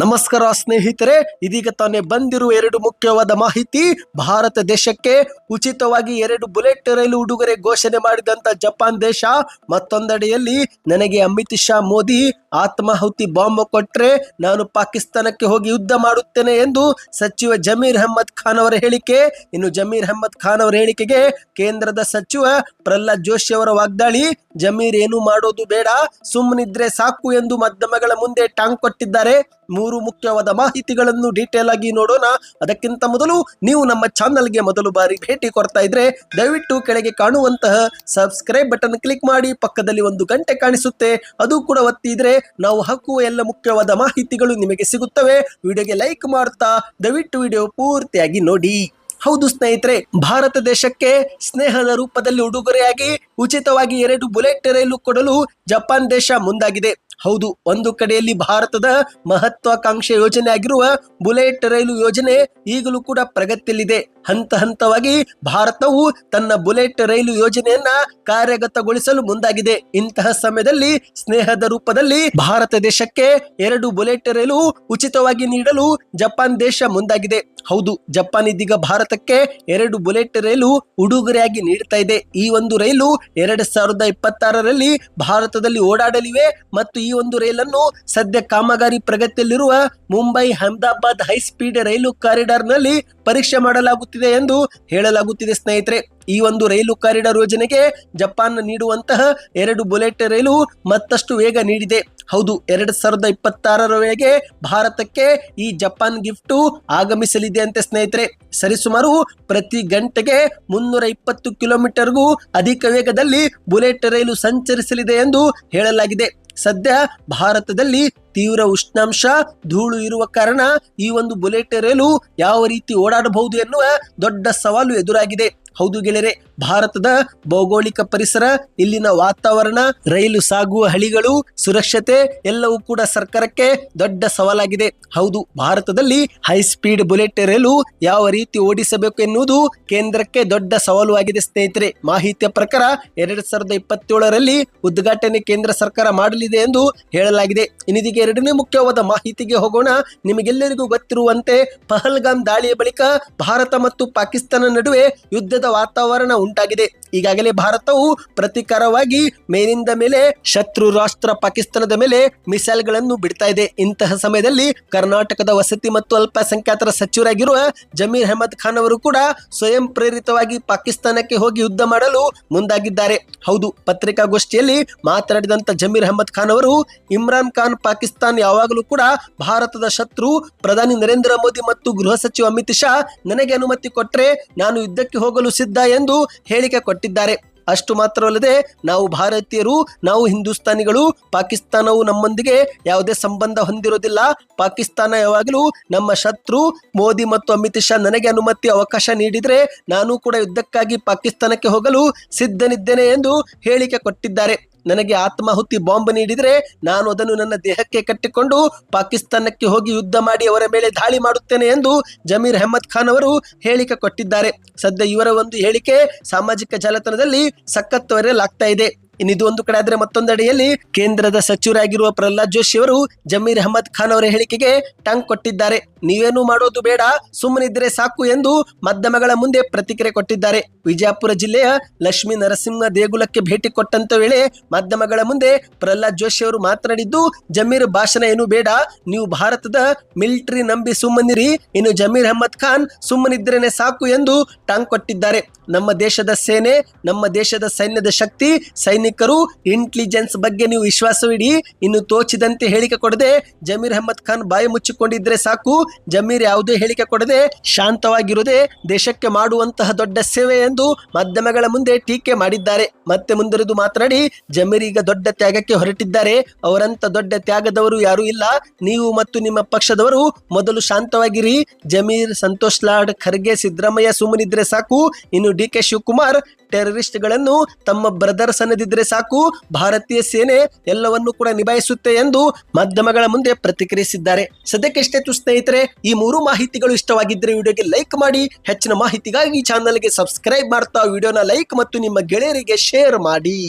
ನಮಸ್ಕಾರ ಸ್ನೇಹಿತರೆ, ಇದೀಗ ತಾನೇ ಬಂದಿರುವ ಎರಡು ಮುಖ್ಯವಾದ ಮಾಹಿತಿ. ಭಾರತ ದೇಶಕ್ಕೆ ಉಚಿತವಾಗಿ ಎರಡು ಬುಲೆಟ್ ರೈಲು ಉಡುಗೊರೆ ಘೋಷಣೆ ಮಾಡಿದಂತ ಜಪಾನ್ ದೇಶ. ಮತ್ತೊಂದೆಡೆಯಲ್ಲಿ, ನನಗೆ ಅಮಿತ್ ಶಾ ಮೋದಿ ಆತ್ಮಾಹುತಿ ಬಾಂಬ್ ಕೊಟ್ಟರೆ ನಾನು ಪಾಕಿಸ್ತಾನಕ್ಕೆ ಹೋಗಿ ಯುದ್ಧ ಮಾಡುತ್ತೇನೆ ಎಂದು ಸಚಿವ ಜಮೀರ್ ಅಹಮದ್ ಖಾನ್ ಅವರ ಹೇಳಿಕೆ. ಇನ್ನು ಜಮೀರ್ ಅಹಮದ್ ಖಾನ್ ಅವರ ಹೇಳಿಕೆಗೆ ಕೇಂದ್ರದ ಸಚಿವ ಪ್ರಹ್ಲಾದ್ ಜೋಶಿ ಅವರ ವಾಗ್ದಾಳಿ. ಜಮೀರ್ ಏನು ಮಾಡೋದು ಬೇಡ ಸುಮ್ಮನಿದ್ರೆ ಸಾಕು ಎಂದು ಮಾಧ್ಯಮಗಳ ಮುಂದೆ ಟಾಂಗ್ ಕೊಟ್ಟಿದ್ದಾರೆ. ಮೂರು ಮುಖ್ಯವಾದ ಮಾಹಿತಿಗಳನ್ನು ಡೀಟೇಲ್ ಆಗಿ ನೋಡೋಣ. ಅದಕ್ಕಿಂತ ಮೊದಲು ನೀವು ನಮ್ಮ ಚಾನಲ್ಗೆ ಮೊದಲು ಬಾರಿ ಭೇಟಿ ಕೊಡ್ತಾ ಇದ್ರೆ ದಯವಿಟ್ಟು ಕೆಳಗೆ ಕಾಣುವಂತಹ ಸಬ್ಸ್ಕ್ರೈಬ್ ಬಟನ್ ಕ್ಲಿಕ್ ಮಾಡಿ, ಪಕ್ಕದಲ್ಲಿ ಒಂದು ಗಂಟೆ ಕಾಣಿಸುತ್ತೆ. ಅದು ಕೂಡ ಒತ್ತಿದ್ರೆ ನಾವು ಹಾಕುವ ಎಲ್ಲ ಮುಖ್ಯವಾದ ಮಾಹಿತಿಗಳು ನಿಮಗೆ ಸಿಗುತ್ತವೆ. ವಿಡಿಯೋಗೆ ಲೈಕ್ ಮಾಡ್ತಾ, ದಯವಿಟ್ಟು ವಿಡಿಯೋ ಪೂರ್ತಿಯಾಗಿ ನೋಡಿ. ಹೌದು ಸ್ನೇಹಿತರೆ, ಭಾರತ ದೇಶಕ್ಕೆ ಸ್ನೇಹದ ರೂಪದಲ್ಲಿ ಉಡುಗೊರೆಯಾಗಿ, ಉಚಿತವಾಗಿ ಎರಡು ಬುಲೆಟ್ ರೈಲು ಕೊಡಲು ಜಪಾನ್ ದೇಶ ಮುಂದಾಗಿದೆ. ಹೌದು, ಒಂದು ಕಡೆಯಲ್ಲಿ ಭಾರತದ ಮಹತ್ವಾಕಾಂಕ್ಷೆ ಯೋಜನೆ ಆಗಿರುವ ಬುಲೆಟ್ ರೈಲು ಯೋಜನೆ ಈಗಲೂ ಕೂಡ ಪ್ರಗತಿಯಲ್ಲಿದೆ. ಹಂತ ಹಂತವಾಗಿ ಭಾರತವು ತನ್ನ ಬುಲೆಟ್ ರೈಲು ಯೋಜನೆಯನ್ನ ಕಾರ್ಯಗತಗೊಳಿಸಲು ಮುಂದಾಗಿದೆ. ಇಂತಹ ಸಮಯದಲ್ಲಿ ಸ್ನೇಹದ ರೂಪದಲ್ಲಿ ಭಾರತ ದೇಶಕ್ಕೆ ಎರಡು ಬುಲೆಟ್ ರೈಲು ಉಚಿತವಾಗಿ ನೀಡಲು ಜಪಾನ್ ದೇಶ ಮುಂದಾಗಿದೆ. ಹೌದು, ಜಪಾನ್ ಇದೀಗ ಭಾರತಕ್ಕೆ ಎರಡು ಬುಲೆಟ್ ರೈಲು ಉಡುಗೊರೆಯಾಗಿ ನೀಡ್ತಾ ಇದೆ. ಈ ಒಂದು ರೈಲು ಎರಡ್ ಸಾವಿರದ ಇಪ್ಪತ್ತಾರರಲ್ಲಿ ಭಾರತದಲ್ಲಿ ಓಡಾಡಲಿವೆ ಮತ್ತು ಒಂದು ರೈಲನ್ನು ಸದ್ಯ ಕಾಮಗಾರಿ ಪ್ರಗತಿಯಲ್ಲಿರುವ ಮುಂಬೈ ಅಹಮದಾಬಾದ್ ಹೈ ಸ್ಪೀಡ್ ರೈಲು ಕಾರಿಡಾರ್ನಲ್ಲಿ ಪರೀಕ್ಷೆ ಮಾಡಲಾಗುತ್ತಿದೆ ಎಂದು ಹೇಳಲಾಗುತ್ತಿದೆ ಸ್ನೇಹಿತರೆ. ಈ ಒಂದು ರೈಲು ಕಾರಿಡಾರ್ ಯೋಜನೆಗೆ ಜಪಾನ್ ನೀಡುವಂತಹ ಎರಡು ಬುಲೆಟ್ ರೈಲು ಮತ್ತಷ್ಟು ವೇಗ ನೀಡಿದೆ. ಹೌದು, ಎರಡ್ ಸಾವಿರದ ಇಪ್ಪತ್ತಾರರ ವೇಳೆಗೆ ಭಾರತಕ್ಕೆ ಈ ಜಪಾನ್ ಗಿಫ್ಟ್ ಆಗಮಿಸಲಿದೆ ಅಂತೆ ಸ್ನೇಹಿತರೆ. ಸರಿಸುಮಾರು ಪ್ರತಿ ಗಂಟೆಗೆ ಮುನ್ನೂರ ಇಪ್ಪತ್ತು ಕಿಲೋಮೀಟರ್ಗೂ ಅಧಿಕ ವೇಗದಲ್ಲಿ ಬುಲೆಟ್ ರೈಲು ಸಂಚರಿಸಲಿದೆ ಎಂದು ಹೇಳಲಾಗಿದೆ. ಸದ್ಯ ಭಾರತದಲ್ಲಿ ತೀವ್ರ ಉಷ್ಣಾಂಶ, ಧೂಳು ಇರುವ ಕಾರಣ ಈ ಒಂದು ಬುಲೆಟ್ ರೈಲು ಯಾವ ರೀತಿ ಓಡಾಡಬಹುದು ಎನ್ನುವ ದೊಡ್ಡ ಸವಾಲು ಎದುರಾಗಿದೆ. ಹೌದು ಗೆಳೆಯರೆ, ಭಾರತದ ಭೌಗೋಳಿಕ ಪರಿಸರ, ಇಲ್ಲಿನ ವಾತಾವರಣ, ರೈಲು ಸಾಗುವ ಹಳಿಗಳು, ಸುರಕ್ಷತೆ ಎಲ್ಲವೂ ಕೂಡ ಸರ್ಕಾರಕ್ಕೆ ದೊಡ್ಡ ಸವಾಲಾಗಿದೆ. ಹೌದು, ಭಾರತದಲ್ಲಿ ಹೈ ಸ್ಪೀಡ್ ಬುಲೆಟ್ ರೈಲು ಯಾವ ರೀತಿ ಓಡಿಸಬೇಕು ಎನ್ನುವುದು ಕೇಂದ್ರಕ್ಕೆ ದೊಡ್ಡ ಸವಾಲು ಆಗಿದೆ ಸ್ನೇಹಿತರೆ. ಮಾಹಿತಿಯ ಪ್ರಕಾರ ಎರಡ್ ಸಾವಿರದ ಇಪ್ಪತ್ತೇಳರಲ್ಲಿ ಉದ್ಘಾಟನೆ ಕೇಂದ್ರ ಸರ್ಕಾರ ಮಾಡಲಿದೆ ಎಂದು ಹೇಳಲಾಗಿದೆ. ಇನ್ನಿದೀಗ ಎರಡನೇ ಮುಖ್ಯವಾದ ಮಾಹಿತಿಗೆ ಹೋಗೋಣ. ನಿಮಗೆಲ್ಲರಿಗೂ ಗೊತ್ತಿರುವಂತೆ ಪಹಲ್ಗಾಮ್ ದಾಳಿಯ ಬಳಿಕ ಭಾರತ ಮತ್ತು ಪಾಕಿಸ್ತಾನ ನಡುವೆ ಯುದ್ಧದ ವಾತಾವರಣ ಉಂಟಾಗಿದೆ. ಈಗಾಗಲೇ ಭಾರತವು ಪ್ರತೀಕಾರವಾಗಿ ಮೇಲಿಂದ ಮೇಲೆ ಶತ್ರು ರಾಷ್ಟ್ರ ಪಾಕಿಸ್ತಾನದ ಮೇಲೆ ಮಿಸೈಲ್ಗಳನ್ನು ಬಿಡ್ತಾ ಇದೆ. ಇಂತಹ ಸಮಯದಲ್ಲಿ ಕರ್ನಾಟಕದ ವಸತಿ ಮತ್ತು ಅಲ್ಪಸಂಖ್ಯಾತರ ಸಚಿವರಾಗಿರುವ ಜಮೀರ್ ಅಹಮದ್ ಖಾನ್ ಅವರು ಕೂಡ ಸ್ವಯಂ ಪ್ರೇರಿತವಾಗಿ ಪಾಕಿಸ್ತಾನಕ್ಕೆ ಹೋಗಿ ಯುದ್ಧ ಮಾಡಲು ಮುಂದಾಗಿದ್ದಾರೆ. ಹೌದು, ಪತ್ರಿಕಾಗೋಷ್ಠಿಯಲ್ಲಿ ಮಾತನಾಡಿದಂತ ಜಮೀರ್ ಅಹಮದ್ ಖಾನ್ ಅವರು, ಇಮ್ರಾನ್ ಖಾನ್ ಪಾಕಿಸ್ತಾನ್ ಯಾವಾಗಲೂ ಕೂಡ ಭಾರತದ ಶತ್ರು, ಪ್ರಧಾನಿ ನರೇಂದ್ರ ಮೋದಿ ಮತ್ತು ಗೃಹ ಸಚಿವ ಅಮಿತ್ ಶಾ ನನಗೆ ಅನುಮತಿ ಕೊಟ್ಟರೆ ನಾನು ಯುದ್ಧಕ್ಕೆ ಹೋಗಲು ಸಿದ್ಧ ಎಂದು ಹೇಳಿಕೆ ಕೊಟ್ಟಿದ್ದಾರೆ. ಅಷ್ಟು ಮಾತ್ರವಲ್ಲದೆ ನಾವು ಭಾರತೀಯರು, ನಾವು ಹಿಂದೂಸ್ತಾನಿಗಳು, ಪಾಕಿಸ್ತಾನವು ನಮ್ಮೊಂದಿಗೆ ಯಾವುದೇ ಸಂಬಂಧ ಹೊಂದಿರೋದಿಲ್ಲ. ಪಾಕಿಸ್ತಾನ ಯಾವಾಗಲೂ ನಮ್ಮ ಶತ್ರು, ಮೋದಿ ಮತ್ತು ಅಮಿತ್ ಶಾ ನನಗೆ ಅನುಮತಿ, ಅವಕಾಶ ನೀಡಿದರೆ ನಾನು ಕೂಡ ಯುದ್ಧಕ್ಕಾಗಿ ಪಾಕಿಸ್ತಾನಕ್ಕೆ ಹೋಗಲು ಸಿದ್ಧನಿದ್ದೇನೆ ಎಂದು ಹೇಳಿಕೆ ಕೊಟ್ಟಿದ್ದಾರೆ. ನನಗೆ ಆತ್ಮಾಹುತಿ ಬಾಂಬ್ ನೀಡಿದರೆ ನಾನು ಅದನ್ನು ನನ್ನ ದೇಹಕ್ಕೆ ಕಟ್ಟಿಕೊಂಡು ಪಾಕಿಸ್ತಾನಕ್ಕೆ ಹೋಗಿ ಯುದ್ಧ ಮಾಡಿ ಅವರ ಮೇಲೆ ದಾಳಿ ಮಾಡುತ್ತೇನೆ ಎಂದು ಜಮೀರ್ ಅಹಮದ್ ಖಾನ್ ಅವರು ಹೇಳಿಕೆ ಕೊಟ್ಟಿದ್ದಾರೆ. ಸದ್ಯ ಇವರ ಒಂದು ಹೇಳಿಕೆ ಸಾಮಾಜಿಕ ಜಾಲತಾಣದಲ್ಲಿ ಸಖತ್ತು ವೈರಲ್ ಇದೆ. ಇನ್ನಿದು ಒಂದು ಕಡೆ ಆದ್ರೆ ಮತ್ತೊಂದೆಡೆಯಲ್ಲಿ ಕೇಂದ್ರದ ಸಚಿವರಾಗಿರುವ ಪ್ರಹ್ಲಾದ್ ಜೋಶಿ ಅವರು ಜಮೀರ್ ಅಹಮದ್ ಖಾನ್ ಅವರ ಹೇಳಿಕೆಗೆ ಟಾಂಗ್ ಕೊಟ್ಟಿದ್ದಾರೆ. ನೀವೇನು ಮಾಡೋದು ಬೇಡ, ಸುಮ್ಮನಿದ್ರೆ ಸಾಕು ಎಂದು ಮಾಧ್ಯಮಗಳ ಮುಂದೆ ಪ್ರತಿಕ್ರಿಯೆ ಕೊಟ್ಟಿದ್ದಾರೆ. ವಿಜಯಪುರ ಜಿಲ್ಲೆಯ ಲಕ್ಷ್ಮೀ ನರಸಿಂಹ ದೇಗುಲಕ್ಕೆ ಭೇಟಿ ಕೊಟ್ಟಂತ ವೇಳೆ ಮಾಧ್ಯಮಗಳ ಮುಂದೆ ಪ್ರಹ್ಲಾದ್ ಜೋಶಿ ಅವರು ಮಾತನಾಡಿದ್ದು, ಜಮೀರ್ ಭಾಷಣ ಏನು ಬೇಡ, ನೀವು ಭಾರತದ ಮಿಲಿಟರಿ ನಂಬಿ ಸುಮ್ಮನಿರಿ, ಇನ್ನು ಜಮೀರ್ ಅಹಮದ್ ಖಾನ್ ಸುಮ್ಮನಿದ್ರೇನೆ ಸಾಕು ಎಂದು ಟಾಂಗ್ ಕೊಟ್ಟಿದ್ದಾರೆ. ನಮ್ಮ ದೇಶದ ಸೇನೆ, ನಮ್ಮ ದೇಶದ ಸೈನ್ಯದ ಶಕ್ತಿ, ಸೈನಿಕರು ಇಂಟೆಲಿಜೆನ್ಸ್ ಬಗ್ಗೆ ನೀವು ವಿಶ್ವಾಸವಿಡಿ ಇನ್ನು ತೋಚಿದಂತೆ ಹೇಳಿಕೆ ಕೊಡದೆ, ಜಮೀರ್ ಅಹಮದ್ ಖಾನ್ ಬಾಯಿ ಮುಚ್ಚಿಕೊಂಡಿದ್ರೆ ಸಾಕು. ಜಮೀರ್ ಯಾವುದೇ ಹೇಳಿಕೆ ಕೊಡದೆ, ಶಾಂತವಾಗಿರುವುದೇ ದೇಶಕ್ಕೆ ಮಾಡುವಂತಹ ದೊಡ್ಡ ಸೇವೆ ಎಂದು ಮಾಧ್ಯಮಗಳ ಮುಂದೆ ಟೀಕೆ ಮಾಡಿದ್ದಾರೆ. ಮತ್ತೆ ಮುಂದುವರೆದು ಮಾತನಾಡಿ, ಜಮೀರ್ ಈಗ ದೊಡ್ಡ ತ್ಯಾಗಕ್ಕೆ ಹೊರಟಿದ್ದಾರೆ. ಅವರಂತ ದೊಡ್ಡ ತ್ಯಾಗದವರು ಯಾರೂ ಇಲ್ಲ. ನೀವು ಮತ್ತು ನಿಮ್ಮ ಪಕ್ಷದವರು ಮೊದಲು ಶಾಂತವಾಗಿರಿ. ಜಮೀರ್, ಸಂತೋಷ್ ಲಾಡ್, ಖರ್ಗೆ, ಸಿದ್ದರಾಮಯ್ಯ ಸುಮ್ಮನಿದ್ರೆ ಸಾಕು. ಇನ್ನು ಡಿ ಕೆ ಶಿವಕುಮಾರ್ ಟೆರರಿಸ್ಟ್ಗಳನ್ನು ತಮ್ಮ ಬ್ರದರ್ಸ್ ಅನ್ನದಿದ್ರೆ ಸಾಕು, ಭಾರತೀಯ ಸೇನೆ ಎಲ್ಲವನ್ನೂ ಕೂಡ ನಿಭಾಯಿಸುತ್ತೆ ಎಂದು ಮಾಧ್ಯಮಗಳ ಮುಂದೆ ಪ್ರತಿಕ್ರಿಯಿಸಿದ್ದಾರೆ. ಸದ್ಯಕ್ಕೆ ಸ್ನೇಹಿತರೆ, ಈ ಮೂರು ಮಾಹಿತಿಗಳು ಇಷ್ಟವಾಗಿದ್ದರೆ ವಿಡಿಯೋಗೆ ಲೈಕ್ ಮಾಡಿ, ಹೆಚ್ಚಿನ ಮಾಹಿತಿಗಾಗಿ ಚಾನಲ್ಗೆ ಸಬ್ಸ್ಕ್ರೈಬ್ ಮಾಡ್ತಾ ವಿಡಿಯೋನ ಲೈಕ್ ಮತ್ತು ನಿಮ್ಮ ಗೆಳೆಯರಿಗೆ ಶೇರ್ ಮಾಡಿ.